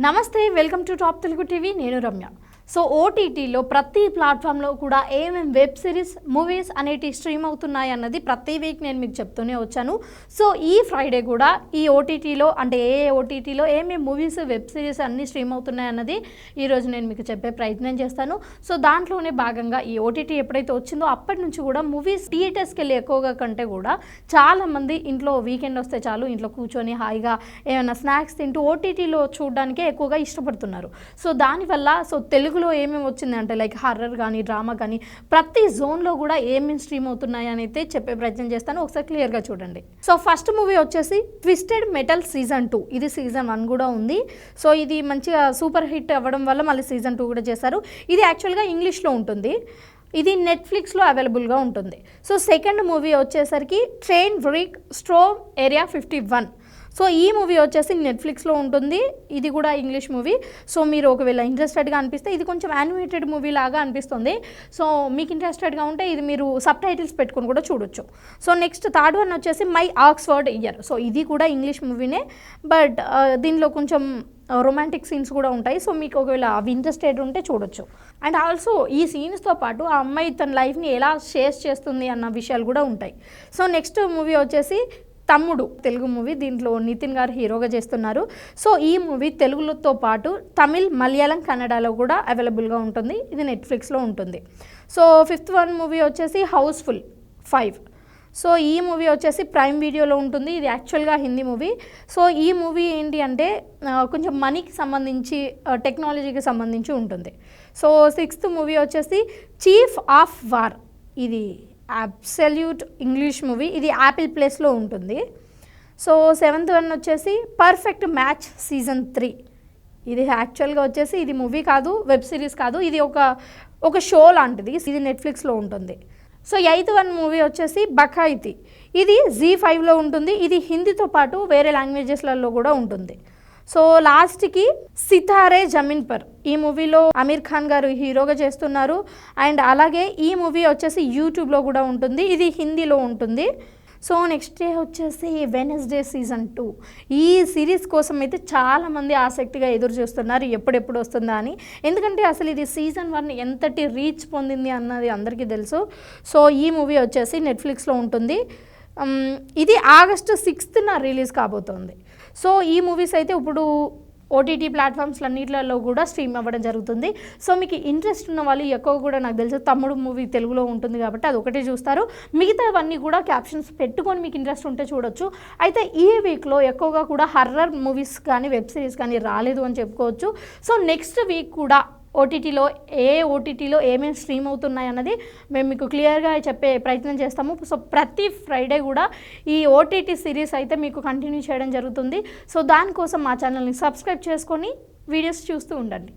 నమస్తే welcome to top Telugu TV. నేను Ramya. So ఓటీటీలో ప్రతి ప్లాట్ఫామ్లో కూడా ఏమేం వెబ్ సిరీస్ మూవీస్ అనేటి స్ట్రీమ్ అవుతున్నాయి అన్నది ప్రతి వీక్ నేను మీకు చెప్తూనే వచ్చాను. సో ఈ ఫ్రైడే కూడా ఈ ఓటీటీలో అంటే ఏ ఓటీటీలో ఏమేమి మూవీస్ వెబ్ సిరీస్ అన్నీ స్ట్రీమ్ అవుతున్నాయి అన్నది ఈరోజు నేను మీకు చెప్పే ప్రయత్నం చేస్తాను. సో దాంట్లోనే భాగంగా ఈ ఓటీటీ ఎప్పుడైతే వచ్చిందో అప్పటి నుంచి కూడా మూవీస్ థియేటర్స్కి వెళ్ళి ఎక్కువగా కంటే కూడా చాలామంది ఇంట్లో వీకెండ్ వస్తే చాలు ఇంట్లో కూర్చొని హాయిగా ఏమైనా స్నాక్స్ తింటూ ఓటీటీలో చూడడానికే ఎక్కువగా ఇష్టపడుతున్నారు. సో దానివల్ల సో తెలుగు తెలుగులో ఏమేమి వచ్చింది అంటే లైక్ హర్రర్ కానీ డ్రామా కానీ ప్రతి జోన్లో కూడా ఏమేమి స్ట్రీమ్ అవుతున్నాయి అని అయితే చెప్పే ప్రయత్నం చేస్తాను. ఒకసారి క్లియర్గా చూడండి. సో ఫస్ట్ మూవీ వచ్చేసి ట్విస్టెడ్ మెటల్ సీజన్ టూ ఇది సీజన్ వన్ కూడా ఉంది. సో ఇది మంచిగా సూపర్ హిట్ అవ్వడం వల్ల మళ్ళీ సీజన్ టూ కూడా చేశారు. ఇది యాక్చువల్గా ఇంగ్లీష్లో ఉంటుంది. ఇది నెట్ఫ్లిక్స్లో అవైలబుల్గా ఉంటుంది. సో సెకండ్ మూవీ వచ్చేసరికి train brick storm area fifty one so ఈ మూవీ వచ్చేసి నెట్ఫ్లిక్స్లో ఉంటుంది. ఇది కూడా ఇంగ్లీష్ మూవీ. సో మీరు ఒకవేళ ఇంట్రెస్టెడ్గా అనిపిస్తే ఇది కొంచెం యానిమేటెడ్ మూవీ లాగా అనిపిస్తుంది. సో మీకు ఇంట్రెస్టెడ్గా ఉంటే ఇది మీరు సబ్ టైటిల్స్ పెట్టుకొని కూడా చూడొచ్చు. సో నెక్స్ట్ థర్డ్ వన్ వచ్చేసి మై ఆక్స్ఫర్డ్ ఇయర్ సో ఇది కూడా ఇంగ్లీష్ మూవీనే బట్ దీనిలో కొంచెం uh, రొమాంటిక్ సీన్స్ కూడా ఉంటాయి. సో మీకు ఒకవేళ అవి ఇంట్రెస్టెడ్ ఉంటే చూడొచ్చు. అండ్ ఆల్సో ఈ సీన్స్తో పాటు ఆ అమ్మాయి తన లైఫ్ని ఎలా షేర్ చేస్తుంది అన్న విషయాలు కూడా ఉంటాయి. సో నెక్స్ట్ మూవీ వచ్చేసి తమ్ముడు తెలుగు మూవీ దీంట్లో నితిన్ గారు హీరోగా చేస్తున్నారు. సో ఈ మూవీ తెలుగుతో పాటు తమిళ్ మలయాళం కన్నడలో కూడా అవైలబుల్గా ఉంటుంది. ఇది నెట్ఫ్లిక్స్లో ఉంటుంది. సో ఫిఫ్త్ వన్ మూవీ వచ్చేసి హౌస్ఫుల్ ఫైవ్. సో ఈ మూవీ వచ్చేసి ప్రైమ్ వీడియోలో ఉంటుంది. ఇది యాక్చువల్గా హిందీ మూవీ. సో ఈ మూవీ ఏంటి అంటే కొంచెం మనీకి సంబంధించి టెక్నాలజీకి సంబంధించి ఉంటుంది. సో సిక్స్త్ మూవీ వచ్చేసి చీఫ్ ఆఫ్ వార్. ఇది అబ్సల్యూట్ ఇంగ్లీష్ మూవీ. ఇది యాపిల్ ప్లేస్లో ఉంటుంది. సో సెవెంత్ వన్ వచ్చేసి పర్ఫెక్ట్ మ్యాచ్ సీజన్ త్రీ. ఇది యాక్చువల్గా వచ్చేసి ఇది మూవీ కాదు వెబ్ సిరీస్ కాదు. ఇది ఒక ఒక షో లాంటిది. ఇది నెట్ఫ్లిక్స్లో ఉంటుంది. సో ఎయిత్ వన్ మూవీ వచ్చేసి బఖాయితి ఇది జీ ఫైవ్లో ఉంటుంది. ఇది హిందీతో పాటు వేరే లాంగ్వేజెస్లలో కూడా ఉంటుంది. సో లాస్ట్కి సితారే జమీన్ పర్. ఈ మూవీలో అమీర్ ఖాన్ గారు హీరోగా చేస్తున్నారు. అండ్ అలాగే ఈ మూవీ వచ్చేసి యూట్యూబ్లో కూడా ఉంటుంది. ఇది హిందీలో ఉంటుంది. సో నెక్స్ట్ డే వచ్చేసి వెనస్డే సీజన్ టూ. ఈ సిరీస్ కోసం అయితే చాలామంది ఆసక్తిగా ఎదురు చూస్తున్నారు. ఎప్పుడెప్పుడు వస్తుందా అని. ఎందుకంటే అసలు ఇది సీజన్ వన్ ఎంతటి రీచ్ పొందింది అన్నది అందరికీ తెలుసు. సో ఈ మూవీ వచ్చేసి నెట్ఫ్లిక్స్లో ఉంటుంది. ఇది ఆగస్టు సిక్స్త్న రిలీజ్ కాబోతోంది. సో ఈ మూవీస్ అయితే ఇప్పుడు ఓటీటీ ప్లాట్ఫామ్స్ అన్నిట్లలో కూడా స్ట్రీమ్ అవ్వడం జరుగుతుంది. సో మీకు ఇంట్రెస్ట్ ఉన్న వాళ్ళు ఎక్కువ కూడా నాకు తెలుసు తమ్ముడు మూవీ తెలుగులో ఉంటుంది కాబట్టి అది ఒకటే చూస్తారు. మిగతావన్నీ కూడా క్యాప్షన్స్ పెట్టుకొని మీకు ఇంట్రెస్ట్ ఉంటే చూడొచ్చు. అయితే ఈ వీక్లో ఎక్కువగా కూడా హర్రర్ మూవీస్ కానీ వెబ్ సిరీస్ కానీ రాలేదు అని చెప్పుకోవచ్చు. సో నెక్స్ట్ వీక్ కూడా ఓటీటీలో ఏ ఓటీటీలో ఏమేమి స్ట్రీమ్ అవుతున్నాయి అన్నది మేము మీకు క్లియర్గా చెప్పే ప్రయత్నం చేస్తాము. సో ప్రతి ఫ్రైడే కూడా ఈ ఓటీటీ సిరీస్ అయితే మీకు కంటిన్యూ చేయడం జరుగుతుంది. సో దానికోసం మా ఛానల్ని సబ్స్క్రైబ్ చేసుకొని వీడియోస్ చూస్తూ ఉండండి.